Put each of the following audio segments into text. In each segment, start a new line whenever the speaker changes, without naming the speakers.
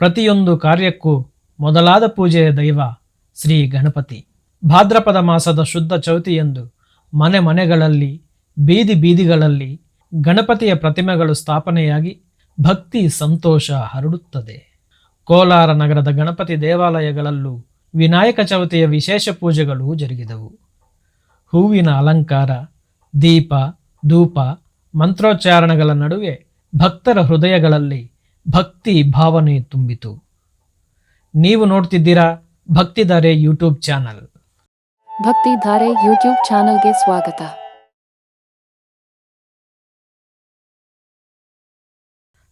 ಪ್ರತಿಯೊಂದು ಕಾರ್ಯಕ್ಕೂ ಮೊದಲಾದ ಪೂಜೆಯ ದೈವ ಶ್ರೀ ಗಣಪತಿ. ಭಾದ್ರಪದ ಮಾಸದ ಶುದ್ಧ ಚೌತಿಯಂದು ಮನೆ ಮನೆಗಳಲ್ಲಿ, ಬೀದಿ ಬೀದಿಗಳಲ್ಲಿ ಗಣಪತಿಯ ಪ್ರತಿಮೆಗಳು ಸ್ಥಾಪನೆಯಾಗಿ ಭಕ್ತಿ ಸಂತೋಷ ಹರಡುತ್ತದೆ. ಕೋಲಾರ ನಗರದ ಗಣಪತಿ ದೇವಾಲಯಗಳಲ್ಲೂ ವಿನಾಯಕ ಚೌತಿಯ ವಿಶೇಷ ಪೂಜೆಗಳು ಜರುಗಿದವು. ಹೂವಿನ ಅಲಂಕಾರ, ದೀಪ, ಧೂಪ, ಮಂತ್ರೋಚ್ಚಾರಣೆಗಳ ನಡುವೆ ಭಕ್ತರ ಹೃದಯಗಳಲ್ಲಿ ಭಕ್ತಿ ಭಾವನೆ ತುಂಬಿತು. ನೀವು ನೋಡ್ತಿದ್ದೀರಾ ಭಕ್ತಿಧಾರೆ ಯೂಟ್ಯೂಬ್ ಚಾನಲ್.
ಭಕ್ತಿ ಧಾರೆ ಯೂಟ್ಯೂಬ್ ಚಾನಲ್ಗೆ ಸ್ವಾಗತ.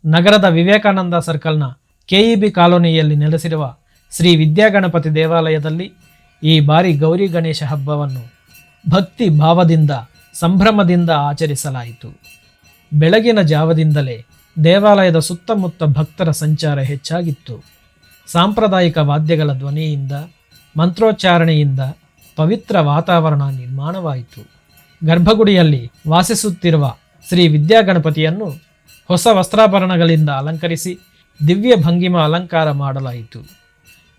ನಗರದ ವಿವೇಕಾನಂದ ಸರ್ಕಲ್ನ ಕೆಇಬಿ ಕಾಲೋನಿಯಲ್ಲಿ ನೆಲೆಸಿರುವ ಶ್ರೀ ವಿದ್ಯಾಗಣಪತಿ ದೇವಾಲಯದಲ್ಲಿ ಈ ಬಾರಿ ಗೌರಿ ಗಣೇಶ ಹಬ್ಬವನ್ನು ಭಕ್ತಿ ಭಾವದಿಂದ ಸಂಭ್ರಮದಿಂದ ಆಚರಿಸಲಾಯಿತು. ಬೆಳಗಿನ ಜಾವದಿಂದಲೇ ದೇವಾಲಯದ ಸುತ್ತಮುತ್ತ ಭಕ್ತರ ಸಂಚಾರ ಹೆಚ್ಚಾಗಿತ್ತು. ಸಾಂಪ್ರದಾಯಿಕ ವಾದ್ಯಗಳ ಧ್ವನಿಯಿಂದ, ಮಂತ್ರೋಚ್ಚಾರಣೆಯಿಂದ ಪವಿತ್ರ ವಾತಾವರಣ ನಿರ್ಮಾಣವಾಯಿತು. ಗರ್ಭಗುಡಿಯಲ್ಲಿ ವಾಸಿಸುತ್ತಿರುವ ಶ್ರೀ ವಿದ್ಯಾಗಣಪತಿಯನ್ನು ಹೊಸ ವಸ್ತ್ರಾಭರಣಗಳಿಂದ ಅಲಂಕರಿಸಿ ದಿವ್ಯ ಭಂಗಿಮ ಅಲಂಕಾರ ಮಾಡಲಾಯಿತು.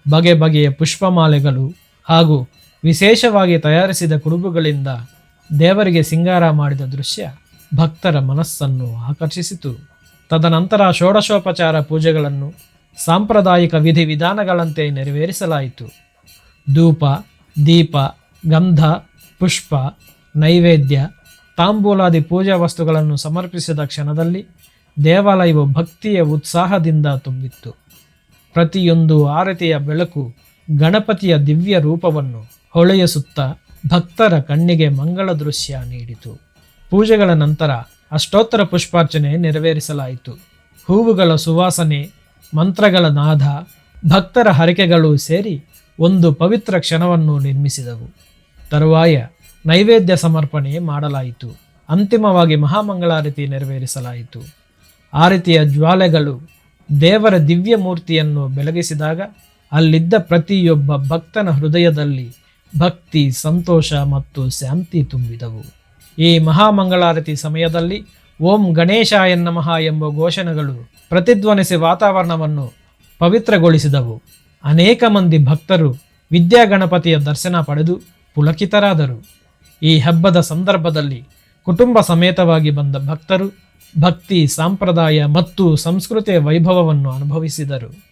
ಬಗೆ ಬಗೆಯ ಪುಷ್ಪಮಾಲೆಗಳು ಹಾಗೂ ವಿಶೇಷವಾಗಿ ತಯಾರಿಸಿದ ಕುಡುಬುಗಳಿಂದ ದೇವರಿಗೆ ಸಿಂಗಾರ ಮಾಡಿದ ದೃಶ್ಯ ಭಕ್ತರ ಮನಸ್ಸನ್ನು ಆಕರ್ಷಿಸಿತು. ತದನಂತರ ಷೋಡಶೋಪಚಾರ ಪೂಜೆಗಳನ್ನು ಸಾಂಪ್ರದಾಯಿಕ ವಿಧಿವಿಧಾನಗಳಂತೆ ನೆರವೇರಿಸಲಾಯಿತು. ಧೂಪ, ದೀಪ, ಗಂಧ, ಪುಷ್ಪ, ನೈವೇದ್ಯ, ತಾಂಬೂಲಾದಿ ಪೂಜಾ ವಸ್ತುಗಳನ್ನು ಸಮರ್ಪಿಸಿದ ಕ್ಷಣದಲ್ಲಿ ದೇವಾಲಯವು ಭಕ್ತಿಯ ಉತ್ಸಾಹದಿಂದ ತುಂಬಿತ್ತು. ಪ್ರತಿಯೊಂದು ಆರತಿಯ ಬೆಳಕು ಗಣಪತಿಯ ದಿವ್ಯ ರೂಪವನ್ನು ಹೊಳೆಯಿಸುತ್ತಾ ಭಕ್ತರ ಕಣ್ಣಿಗೆ ಮಂಗಳ ದೃಶ್ಯ ನೀಡಿತು. ಪೂಜೆಗಳ ನಂತರ ಅಷ್ಟೋತ್ತರ ಪುಷ್ಪಾರ್ಚನೆ ನೆರವೇರಿಸಲಾಯಿತು. ಹೂವುಗಳ ಸುವಾಸನೆ, ಮಂತ್ರಗಳ ನಾದ ಭಕ್ತರ ಹರಕೆಗಳು ಸೇರಿ ಒಂದು ಪವಿತ್ರ ಕ್ಷಣವನ್ನು ನಿರ್ಮಿಸಿದವು. ತರುವಾಯ ನೈವೇದ್ಯ ಸಮರ್ಪಣೆ ಮಾಡಲಾಯಿತು. ಅಂತಿಮವಾಗಿ ಮಹಾಮಂಗಳಾರತಿ ನೆರವೇರಿಸಲಾಯಿತು. ಆರತಿಯ ಜ್ವಾಲೆಗಳು ದೇವರ ದಿವ್ಯ ಮೂರ್ತಿಯನ್ನು ಬೆಳಗಿಸಿದಾಗ ಅಲ್ಲಿದ್ದ ಪ್ರತಿಯೊಬ್ಬ ಭಕ್ತನ ಹೃದಯದಲ್ಲಿ ಭಕ್ತಿ, ಸಂತೋಷ ಮತ್ತು ಶಾಂತಿ ತುಂಬಿದವು. ಈ ಮಹಾಮಂಗಳಾರತಿ ಸಮಯದಲ್ಲಿ ಓಂ ಗಣೇಶಾಯ ನಮಃ ಎಂಬ ಘೋಷಣೆಗಳು ಪ್ರತಿಧ್ವನಿಸಿ ವಾತಾವರಣವನ್ನು ಪವಿತ್ರಗೊಳಿಸಿದವು. ಅನೇಕ ಮಂದಿ ಭಕ್ತರು ವಿದ್ಯಾಗಣಪತಿಯ ದರ್ಶನ ಪಡೆದು ಪುಲಕಿತರಾದರು. ಈ ಹಬ್ಬದ ಸಂದರ್ಭದಲ್ಲಿ ಕುಟುಂಬ ಸಮೇತವಾಗಿ ಬಂದ ಭಕ್ತರು ಭಕ್ತಿ, ಸಂಪ್ರದಾಯ ಮತ್ತು ಸಂಸ್ಕೃತಿಯ ವೈಭವವನ್ನು ಅನುಭವಿಸಿದರು.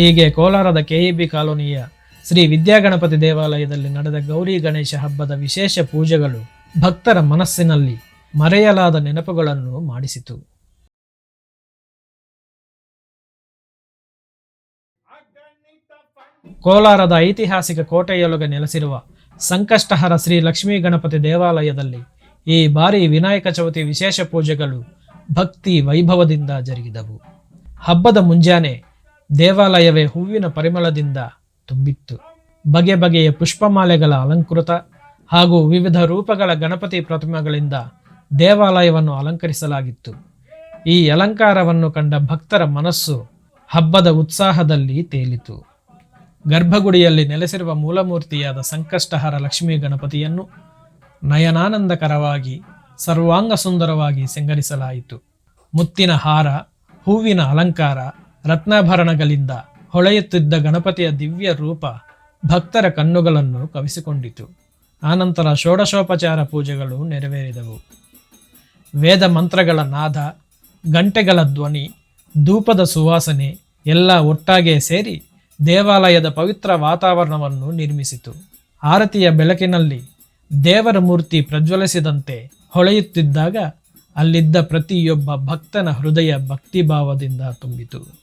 ಹೀಗೆ ಕೋಲಾರದ ಕೆಇಬಿ ಕಾಲೋನಿಯ ಶ್ರೀ ವಿದ್ಯಾಗಣಪತಿ ದೇವಾಲಯದಲ್ಲಿ ನಡೆದ ಗೌರಿ ಗಣೇಶ ಹಬ್ಬದ ವಿಶೇಷ ಪೂಜೆಗಳು ಭಕ್ತರ ಮನಸ್ಸಿನಲ್ಲಿ ಮರೆಯಲಾದ ನೆನಪುಗಳನ್ನು ಮಾಡಿಸಿತು. ಕೋಲಾರದ ಐತಿಹಾಸಿಕ ಕೋಟೆಯೊಳಗೆ ನೆಲೆಸಿರುವ ಸಂಕಷ್ಟಹರ ಶ್ರೀ ಲಕ್ಷ್ಮೀ ಗಣಪತಿ ದೇವಾಲಯದಲ್ಲಿ ಈ ಬಾರಿ ವಿನಾಯಕ ಚೌತಿ ವಿಶೇಷ ಪೂಜೆಗಳು ಭಕ್ತಿ ವೈಭವದಿಂದ ಜರುಗಿದವು. ಹಬ್ಬದ ಮುಂಜಾನೆ ದೇವಾಲಯವೇ ಹೂವಿನ ಪರಿಮಳದಿಂದ ತುಂಬಿತ್ತು. ಬಗೆ ಬಗೆಯ ಪುಷ್ಪಮಾಲೆಗಳ ಅಲಂಕೃತ ಹಾಗೂ ವಿವಿಧ ರೂಪಗಳ ಗಣಪತಿ ಪ್ರತಿಮೆಗಳಿಂದ ದೇವಾಲಯವನ್ನು ಅಲಂಕರಿಸಲಾಗಿತ್ತು. ಈ ಅಲಂಕಾರವನ್ನು ಕಂಡ ಭಕ್ತರ ಮನಸ್ಸು ಹಬ್ಬದ ಉತ್ಸಾಹದಲ್ಲಿ ತೇಲಿತು. ಗರ್ಭಗುಡಿಯಲ್ಲಿ ನೆಲೆಸಿರುವ ಮೂಲಮೂರ್ತಿಯಾದ ಸಂಕಷ್ಟಹರ ಲಕ್ಷ್ಮೀ ಗಣಪತಿಯನ್ನು ನಯನಾನಂದಕರವಾಗಿ ಸರ್ವಾಂಗ ಸುಂದರವಾಗಿ ಸಿಂಗರಿಸಲಾಯಿತು. ಮುತ್ತಿನ ಹಾರ, ಹೂವಿನ ಅಲಂಕಾರ ರತ್ನಾಭರಣಗಳಿಂದ ಹೊಳೆಯುತ್ತಿದ್ದ ಗಣಪತಿಯ ದಿವ್ಯ ರೂಪ ಭಕ್ತರ ಕಣ್ಣುಗಳನ್ನು ಕವಿಸಿಕೊಂಡಿತು. ಆನಂತರ ಷೋಡಶೋಪಚಾರ ಪೂಜೆಗಳು ನೆರವೇರಿದವು. ವೇದ ಮಂತ್ರಗಳ ನಾದ, ಗಂಟೆಗಳ ಧ್ವನಿ, ಧೂಪದ ಸುವಾಸನೆ ಎಲ್ಲ ಒಟ್ಟಾಗೆ ಸೇರಿ ದೇವಾಲಯದ ಪವಿತ್ರ ವಾತಾವರಣವನ್ನು ನಿರ್ಮಿಸಿತು. ಆರತಿಯ ಬೆಳಕಿನಲ್ಲಿ ದೇವರ ಮೂರ್ತಿ ಪ್ರಜ್ವಲಿಸಿದಂತೆ ಹೊಳೆಯುತ್ತಿದ್ದಾಗ ಅಲ್ಲಿದ್ದ ಪ್ರತಿಯೊಬ್ಬ ಭಕ್ತನ ಹೃದಯ ಭಕ್ತಿಭಾವದಿಂದ ತುಂಬಿತು.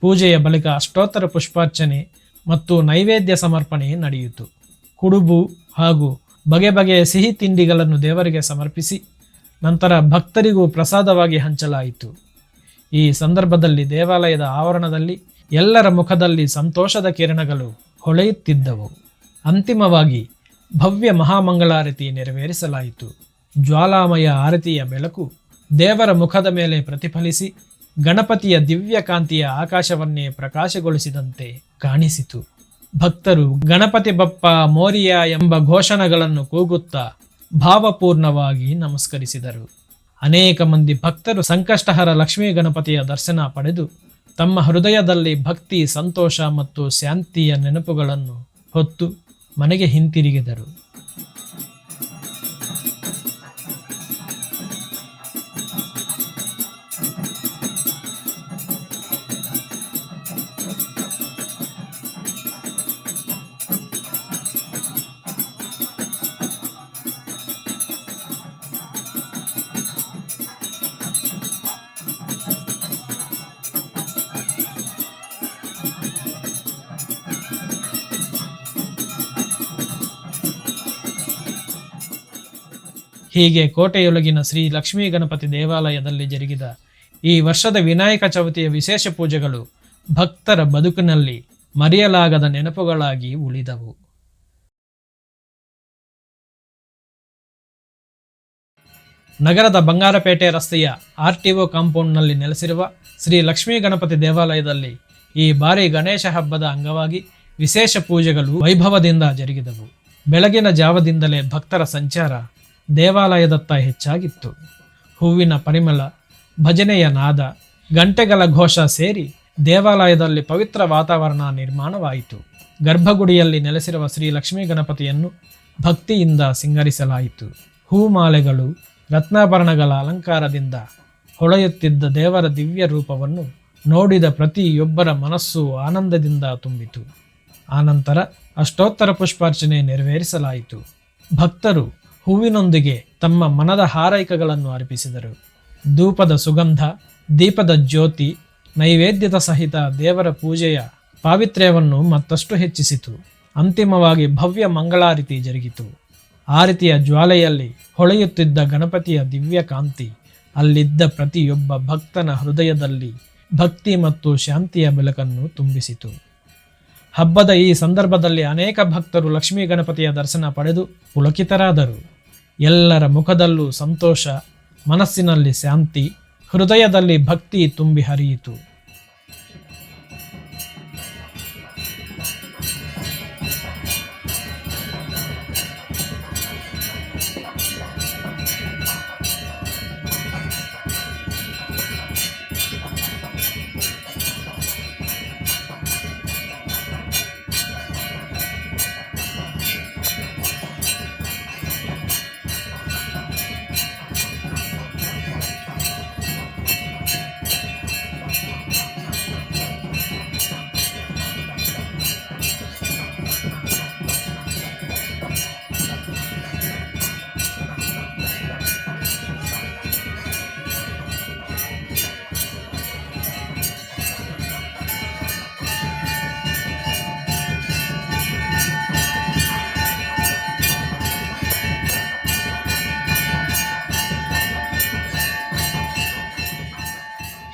ಪೂಜೆಯ ಬಳಿಕ ಅಷ್ಟೋತ್ತರ ಪುಷ್ಪಾರ್ಚನೆ ಮತ್ತು ನೈವೇದ್ಯ ಸಮರ್ಪಣೆ ನಡೆಯಿತು. ಕುಡುಬು ಹಾಗೂ ಬಗೆ ಬಗೆಯ ಸಿಹಿ ತಿಂಡಿಗಳನ್ನು ದೇವರಿಗೆ ಸಮರ್ಪಿಸಿ ನಂತರ ಭಕ್ತರಿಗೂ ಪ್ರಸಾದವಾಗಿ ಹಂಚಲಾಯಿತು. ಈ ಸಂದರ್ಭದಲ್ಲಿ ದೇವಾಲಯದ ಆವರಣದಲ್ಲಿ ಎಲ್ಲರ ಮುಖದಲ್ಲಿ ಸಂತೋಷದ ಕಿರಣಗಳು ಹೊಳೆಯುತ್ತಿದ್ದವು. ಅಂತಿಮವಾಗಿ ಭವ್ಯ ಮಹಾಮಂಗಳಾರತಿ ನೆರವೇರಿಸಲಾಯಿತು. ಜ್ವಾಲಾಮಯ ಆರತಿಯ ಬೆಳಕು ದೇವರ ಮುಖದ ಮೇಲೆ ಪ್ರತಿಫಲಿಸಿ ಗಣಪತಿಯ ದಿವ್ಯ ಕಾಂತಿಯ ಆಕಾಶವನ್ನೇ ಪ್ರಕಾಶಗೊಳಿಸಿದಂತೆ ಕಾಣಿಸಿತು. ಭಕ್ತರು ಗಣಪತಿ ಬಪ್ಪ ಮೋರಿಯ ಎಂಬ ಘೋಷಣೆಗಳನ್ನು ಕೂಗುತ್ತಾ ಭಾವಪೂರ್ಣವಾಗಿ ನಮಸ್ಕರಿಸಿದರು. ಅನೇಕ ಮಂದಿ ಭಕ್ತರು ಸಂಕಷ್ಟಹರ ಲಕ್ಷ್ಮೀ ಗಣಪತಿಯ ದರ್ಶನ ಪಡೆದು ತಮ್ಮ ಹೃದಯದಲ್ಲಿ ಭಕ್ತಿ, ಸಂತೋಷ ಮತ್ತು ಶಾಂತಿಯ ನೆನಪುಗಳನ್ನು ಹೊತ್ತು ಮನೆಗೆ ಹಿಂತಿರುಗಿದರು. ಹೀಗೆ ಕೋಟೆಯೊಳಗಿನ ಶ್ರೀ ಲಕ್ಷ್ಮೀ ಗಣಪತಿ ದೇವಾಲಯದಲ್ಲಿ ಜರುಗಿದ ಈ ವರ್ಷದ ವಿನಾಯಕ ಚವಿತಿಯ ವಿಶೇಷ ಪೂಜೆಗಳು ಭಕ್ತರ ಬದುಕಿನಲ್ಲಿ ಮರೆಯಲಾಗದ ನೆನಪುಗಳಾಗಿ ಉಳಿದವು. ನಗರದ ಬಂಗಾರಪೇಟೆ ರಸ್ತೆಯ ಆರ್ ಟಿ ಒ ಕಾಂಪೌಂಡ್ನಲ್ಲಿ ನೆಲೆಸಿರುವ ಶ್ರೀ ಲಕ್ಷ್ಮೀ ಗಣಪತಿ ದೇವಾಲಯದಲ್ಲಿ ಈ ಬಾರಿ ಗಣೇಶ ಹಬ್ಬದ ಅಂಗವಾಗಿ ವಿಶೇಷ ಪೂಜೆಗಳು ವೈಭವದಿಂದ ಜರುಗಿದವು. ಬೆಳಗಿನ ಜಾವದಿಂದಲೇ ಭಕ್ತರ ಸಂಚಾರ ದೇವಾಲಯದತ್ತ ಹೆಚ್ಚಾಗಿತ್ತು. ಹೂವಿನ ಪರಿಮಳ, ಭಜನೆಯ ನಾದ, ಗಂಟೆಗಳ ಘೋಷ ಸೇರಿ ದೇವಾಲಯದಲ್ಲಿ ಪವಿತ್ರ ವಾತಾವರಣ ನಿರ್ಮಾಣವಾಯಿತು. ಗರ್ಭಗುಡಿಯಲ್ಲಿ ನೆಲೆಸಿರುವ ಶ್ರೀ ಲಕ್ಷ್ಮೀ ಗಣಪತಿಯನ್ನು ಭಕ್ತಿಯಿಂದ ಸಿಂಗರಿಸಲಾಯಿತು. ಹೂಮಾಲೆಗಳು, ರತ್ನಾಭರಣಗಳ ಅಲಂಕಾರದಿಂದ ಹೊಳೆಯುತ್ತಿದ್ದ ದೇವರ ದಿವ್ಯ ರೂಪವನ್ನು ನೋಡಿದ ಪ್ರತಿಯೊಬ್ಬರ ಮನಸ್ಸು ಆನಂದದಿಂದ ತುಂಬಿತು. ಆನಂತರ ಅಷ್ಟೋತ್ತರ ಪುಷ್ಪಾರ್ಚನೆ ನೆರವೇರಿಸಲಾಯಿತು. ಭಕ್ತರು ಹೂವಿನೊಂದಿಗೆ ತಮ್ಮ ಮನದ ಹಾರೈಕೆಗಳನ್ನು ಅರ್ಪಿಸಿದರು. ಧೂಪದ ಸುಗಂಧ, ದೀಪದ ಜ್ಯೋತಿ, ನೈವೇದ್ಯದ ಸಹಿತ ದೇವರ ಪೂಜೆಯ ಪಾವಿತ್ರ್ಯವನ್ನು ಮತ್ತಷ್ಟು ಹೆಚ್ಚಿಸಿತು. ಅಂತಿಮವಾಗಿ ಭವ್ಯ ಮಂಗಳಾರತಿ ಜರುಗಿತು. ಆರತಿಯ ಜ್ವಾಲೆಯಲ್ಲಿ ಹೊಳೆಯುತ್ತಿದ್ದ ಗಣಪತಿಯ ದಿವ್ಯ ಕಾಂತಿ ಅಲ್ಲಿದ್ದ ಪ್ರತಿಯೊಬ್ಬ ಭಕ್ತನ ಹೃದಯದಲ್ಲಿ ಭಕ್ತಿ ಮತ್ತು ಶಾಂತಿಯ ಬೆಳಕನ್ನು ತುಂಬಿಸಿತು. ಹಬ್ಬದ ಈ ಸಂದರ್ಭದಲ್ಲಿ ಅನೇಕ ಭಕ್ತರು ಲಕ್ಷ್ಮೀ ಗಣಪತಿಯ ದರ್ಶನ ಪಡೆದು ಪುಳಕಿತರಾದರು ಎಲ್ಲರ ಮುಖದಲ್ಲೂ ಸಂತೋಷ ಮನಸ್ಸಿನಲ್ಲಿ ಶಾಂತಿ ಹೃದಯದಲ್ಲಿ ಭಕ್ತಿ ತುಂಬಿ ಹರಿಯಿತು.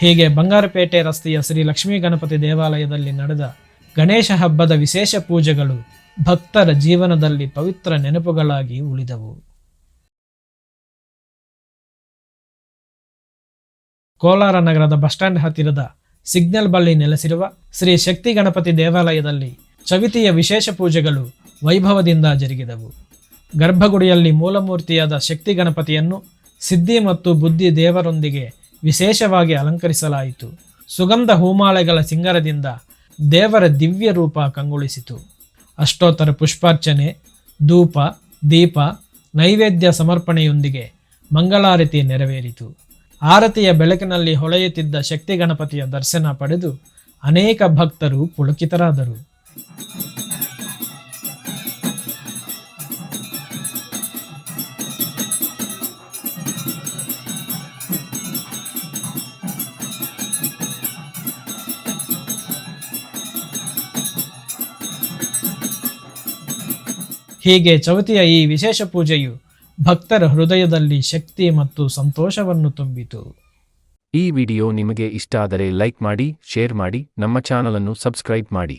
ಹೀಗೆ ಬಂಗಾರಪೇಟೆ ರಸ್ತೆಯ ಶ್ರೀ ಲಕ್ಷ್ಮೀ ಗಣಪತಿ ದೇವಾಲಯದಲ್ಲಿ ನಡೆದ ಗಣೇಶ ಹಬ್ಬದ ವಿಶೇಷ ಪೂಜೆಗಳು ಭಕ್ತರ ಜೀವನದಲ್ಲಿ ಪವಿತ್ರ ನೆನಪುಗಳಾಗಿ ಉಳಿದವು. ಕೋಲಾರ ನಗರದ ಬಸ್ ಸ್ಟ್ಯಾಂಡ್ ಹತ್ತಿರದ ಸಿಗ್ನಲ್ ಬಳಿ ನೆಲೆಸಿರುವ ಶ್ರೀ ಶಕ್ತಿ ಗಣಪತಿ ದೇವಾಲಯದಲ್ಲಿ ಚವಿತಿಯ ವಿಶೇಷ ಪೂಜೆಗಳು ವೈಭವದಿಂದ ಜರುಗಿದವು. ಗರ್ಭಗುಡಿಯಲ್ಲಿ ಮೂಲಮೂರ್ತಿಯಾದ ಶಕ್ತಿ ಗಣಪತಿಯನ್ನು ಸಿದ್ಧಿ ಮತ್ತು ಬುದ್ಧಿ ದೇವರೊಂದಿಗೆ ವಿಶೇಷವಾಗಿ ಅಲಂಕರಿಸಲಾಯಿತು. ಸುಗಂಧ ಹೂಮಾಳೆಗಳ ಸಿಂಗರದಿಂದ ದೇವರ ದಿವ್ಯ ರೂಪ ಕಂಗೊಳಿಸಿತು. ಅಷ್ಟೋತ್ತರ ಪುಷ್ಪಾರ್ಚನೆ, ಧೂಪ, ದೀಪ, ನೈವೇದ್ಯ ಸಮರ್ಪಣೆಯೊಂದಿಗೆ ಮಂಗಳಾರತಿ ನೆರವೇರಿತು. ಆರತಿಯ ಬೆಳಕಿನಲ್ಲಿ ಹೊಳೆಯುತ್ತಿದ್ದ ಶಕ್ತಿ ಗಣಪತಿಯ ದರ್ಶನ ಪಡೆದು ಅನೇಕ ಭಕ್ತರು ಪುಳಕಿತರಾದರು. ಹೀಗೆ ಚೌತಿಯ ಈ ವಿಶೇಷ ಪೂಜೆಯು ಭಕ್ತರ ಹೃದಯದಲ್ಲಿ ಶಕ್ತಿ ಮತ್ತು ಸಂತೋಷವನ್ನು ತುಂಬಿತು.
ಈ ವಿಡಿಯೋ ನಿಮಗೆ ಇಷ್ಟ ಆದರೆ ಲೈಕ್ ಮಾಡಿ, ಶೇರ್ ಮಾಡಿ, ನಮ್ಮ ಚಾನಲನ್ನು ಸಬ್ಸ್ಕ್ರೈಬ್ ಮಾಡಿ.